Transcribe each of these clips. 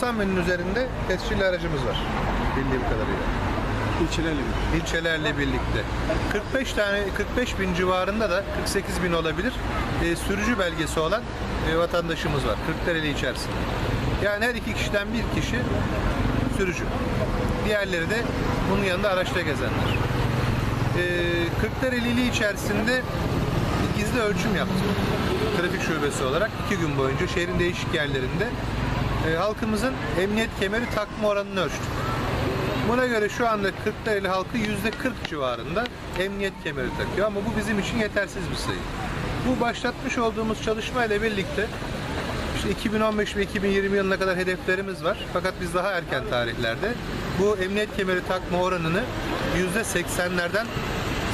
...90 binin üzerinde tescilli aracımız var. Bildiğim kadarıyla. İlçelerle mi? İlçelerle birlikte. 45 tane 45 bin civarında da 48 bin olabilir. e, sürücü belgesi olan e, vatandaşımız var. Kırklareli içerisinde. Yani her iki kişiden bir kişi sürücü. Diğerleri de bunun yanında araçta gezenler. E, Kırklareli içerisinde bir gizli ölçüm yaptık. Trafik şubesi olarak iki gün boyunca şehrin değişik yerlerinde e, halkımızın emniyet kemeri takma oranını ölçtük. Buna göre şu anda Kırklareli halkı yüzde 40 civarında emniyet kemeri takıyor ama bu bizim için yetersiz bir sayı. Bu başlatmış olduğumuz çalışma ile birlikte işte 2015 ve 2020 yılına kadar hedeflerimiz var. Fakat biz daha erken tarihlerde bu emniyet kemeri takma oranını yüzde 80'lerden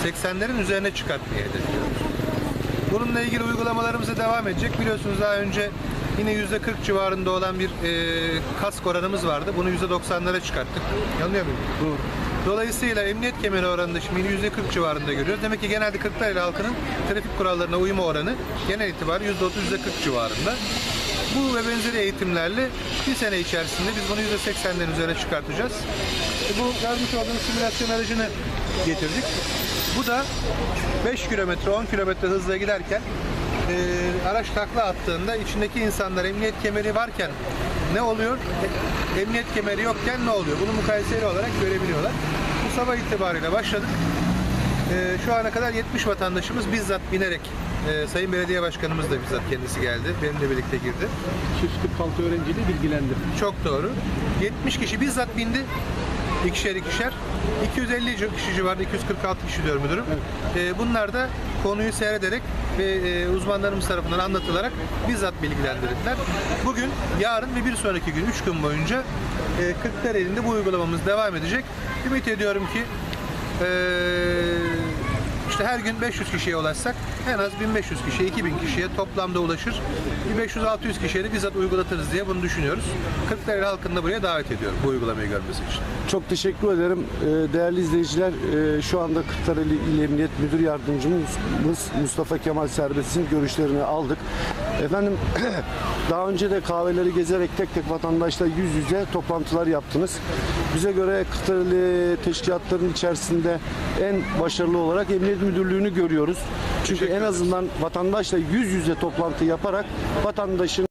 80'lerin üzerine çıkartmayı hedefliyoruz. Bununla ilgili uygulamalarımıza devam edecek. Biliyorsunuz daha önce yine yüzde 40 civarında olan bir e, kask oranımız vardı. Bunu yüzde 90'lara çıkarttık. Yanılıyor muyum? Doğru. Dolayısıyla emniyet kemeri oranında şimdi yüzde 40 civarında görüyoruz. Demek ki genelde Kırklareli halkının trafik kurallarına uyma oranı genel itibariyle yüzde 30 yüzde 40 civarında. Bu ve benzeri eğitimlerle bir sene içerisinde biz bunu yüzde 80'lerin üzerine çıkartacağız. E, bu yazmış olduğumuz simülasyon aracını getirdik. Bu da 5 kilometre 10 kilometre hızla giderken e, araç takla attığında içindeki insanlar emniyet kemeri varken ne oluyor? E, Emniyet kemeri yokken ne oluyor? Bunu mukayeseli olarak görebiliyorlar. Bu sabah itibariyle başladık. E, şu ana kadar 70 vatandaşımız bizzat binerek e, Sayın Belediye Başkanımız da bizzat kendisi geldi. Benimle birlikte girdi. 246 öğrenciyi bilgilendirdim. Çok doğru. 70 kişi bizzat bindi. İkişer ikişer. 250 kişi civarında, 246 kişi diyor müdürüm. Ee, bunlar da konuyu seyrederek ve e, uzmanlarımız tarafından anlatılarak bizzat bilgilendirildiler. Bugün, yarın ve bir sonraki gün, 3 gün boyunca e, Kırklareli'nde bu uygulamamız devam edecek. Ümit ediyorum ki e, işte her gün 500 kişiye ulaşsak en az 1500 kişiye, 2000 kişiye toplamda ulaşır. Bir 500-600 kişiye de bizzat uygulatırız diye bunu düşünüyoruz. Kırklareli halkını da buraya davet ediyorum bu uygulamayı görmesi için. Çok teşekkür ederim. Ee, Değerli izleyiciler, e, şu anda Kırklareli İl Emniyet Müdür Yardımcımız Mustafa Kemal Serbest'in görüşlerini aldık. Efendim, daha önce de kahveleri gezerek tek tek vatandaşla yüz yüze toplantılar yaptınız. Bize göre Kırklareli teşkilatların içerisinde en başarılı olarak Emniyet Müdürlüğü'nü görüyoruz. Çünkü en azından vatandaşla yüz yüze toplantı yaparak vatandaşın